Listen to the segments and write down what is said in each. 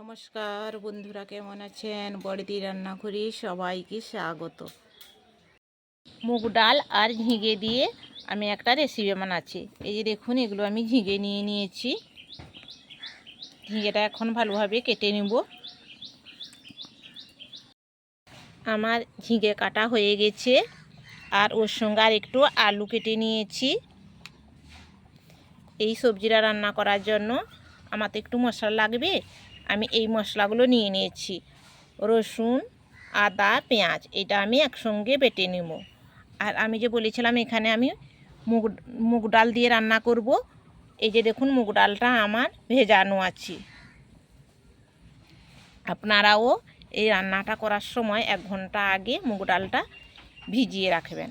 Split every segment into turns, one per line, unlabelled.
নমস্কার বন্ধুরা, কেমন আছেন? বড়দি রান্না করি সবাইকে স্বাগত। মুগ ডাল আর ঝিঙে দিয়ে আমি একটা রেসিপি বানাচ্ছি। এই যে দেখুন, এগুলো আমি ঝিঙে নিয়ে নিয়েছি। ঝিঙেটা এখন ভালোভাবে কেটে নেব। আমার ঝিঙে কাটা হয়ে গেছে আর ওর সঙ্গে আর একটু আলু কেটে নিয়েছি। এই সবজিটা রান্না করার জন্য আমার তো একটু মশলা লাগবে আমি এই মশলাগুলো নিয়ে নিয়েছি। রসুন, আদা, পেঁয়াজ, এটা আমি একসঙ্গে বেটে নেব। আর আমি যে বলেছিলাম এখানে আমি মুগ মুগ ডাল দিয়ে রান্না করব, এই যে দেখুন মুগ ডালটা আমার ভেজানো আছে। আপনারাও এই রান্নাটা করার সময় এক ঘণ্টা আগে মুগ ডালটা ভিজিয়ে রাখবেন।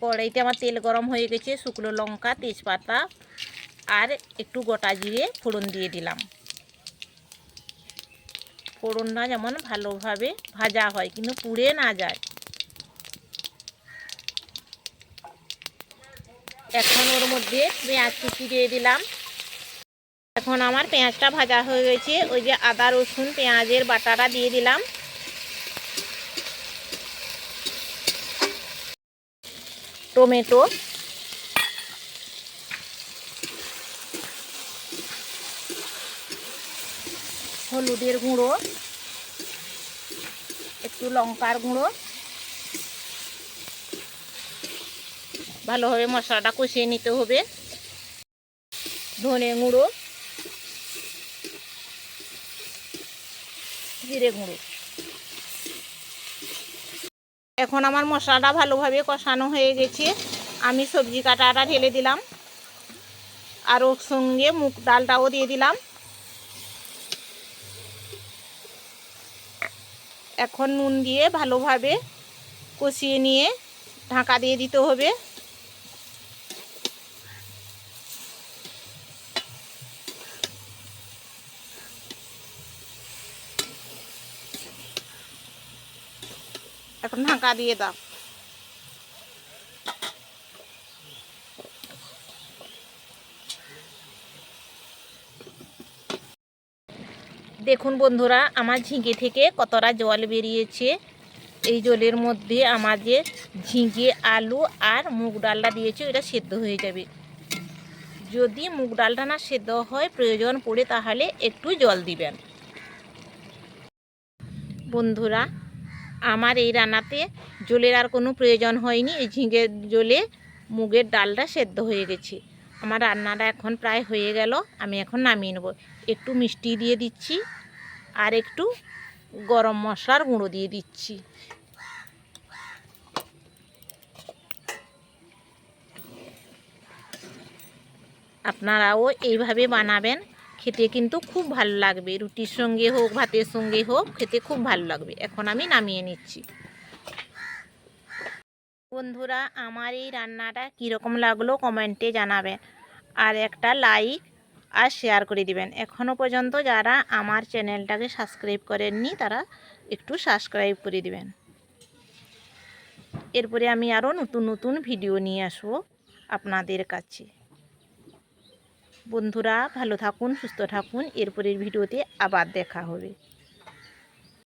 কড়াইতে আমার তেল গরম হয়ে গেছে, শুকনো লঙ্কা, তেজপাতা, আর একটু গোটা জিরে ফোড়ন দিয়ে দিলাম। ফোড়নটা যেমন ভালোভাবে ভাজা হয়, কিন্তু পুড়ে না যায়। এখন ওর মধ্যে পেঁয়াজ কুচি দিয়ে দিলাম। এখন আমার পেঁয়াজটা ভাজা হয়ে গেছে। ওই যে আদা, রসুন, পেঁয়াজের বাটাটা দিয়ে দিলাম। টমেটো হলুদের গুঁড়ো, একটু লঙ্কার গুঁড়ো। ভালোভাবে মশলাটা কষিয়ে নিতে হবে। ধনে গুঁড়ো, জিরে গুঁড়ো। এখন আমার মশলাটা ভালোভাবে কষানো হয়ে গেছে। আমি সবজি কাটাটা ঢেলে দিলাম। আর ওর সঙ্গে মুগ ডালটাও দিয়ে দিলাম। এখন নুন দিয়ে ভালোভাবে কষিয়ে নিয়ে ঢাকা দিয়ে দিতে হবে। এখন ঢাকা দিয়ে দাও। দেখুন বন্ধুরা, আমার ঝিঙে থেকে কতটা জল বেরিয়েছে। এই জলের মধ্যে আমার যে ঝিঙে আলু আর মুগ ডালটা দিয়েছে এটা সেদ্ধ হয়ে যাবে। যদি মুগ ডালটা না সেদ্ধ হয়, প্রয়োজন পড়ে তাহলে একটু জল দিবেন। বন্ধুরা, আমার এই রান্নাতে জলের আর কোনো প্রয়োজন হয়নি। এই ঝিঙে জলে মুগের ডালটা সেদ্ধ হয়ে গেছে। আমার রান্নাটা এখন প্রায় হয়ে গেল, আমি এখন নামিয়ে নেব। একটু মিষ্টি দিয়ে দিচ্ছি আর একটু গরম মশলার গুঁড়ো দিয়ে দিচ্ছি। আপনারাও এইভাবে বানাবেন, খেতে কিন্তু খুব ভালো লাগবে। রুটির সঙ্গে হোক, ভাতের সঙ্গে হোক, খেতে খুব ভালো লাগবে। এখন আমি নামিয়ে নিচ্ছি। বন্ধুরা, আমার এই রান্নাটা কীরকম লাগল কমেন্টে জানাবেন। আর একটা লাইক আর শেয়ার করে দিবেন। এখনও পর্যন্ত যারা আমার চ্যানেলটাকে সাবস্ক্রাইব করেননি, তারা একটু সাবস্ক্রাইব করে দিবেন। এরপরে আমি আরও নতুন নতুন ভিডিও নিয়ে আসব আপনাদের কাছে। বন্ধুরা, ভালো থাকুন, সুস্থ থাকুন। এরপরের ভিডিওতে আবার দেখা হবে।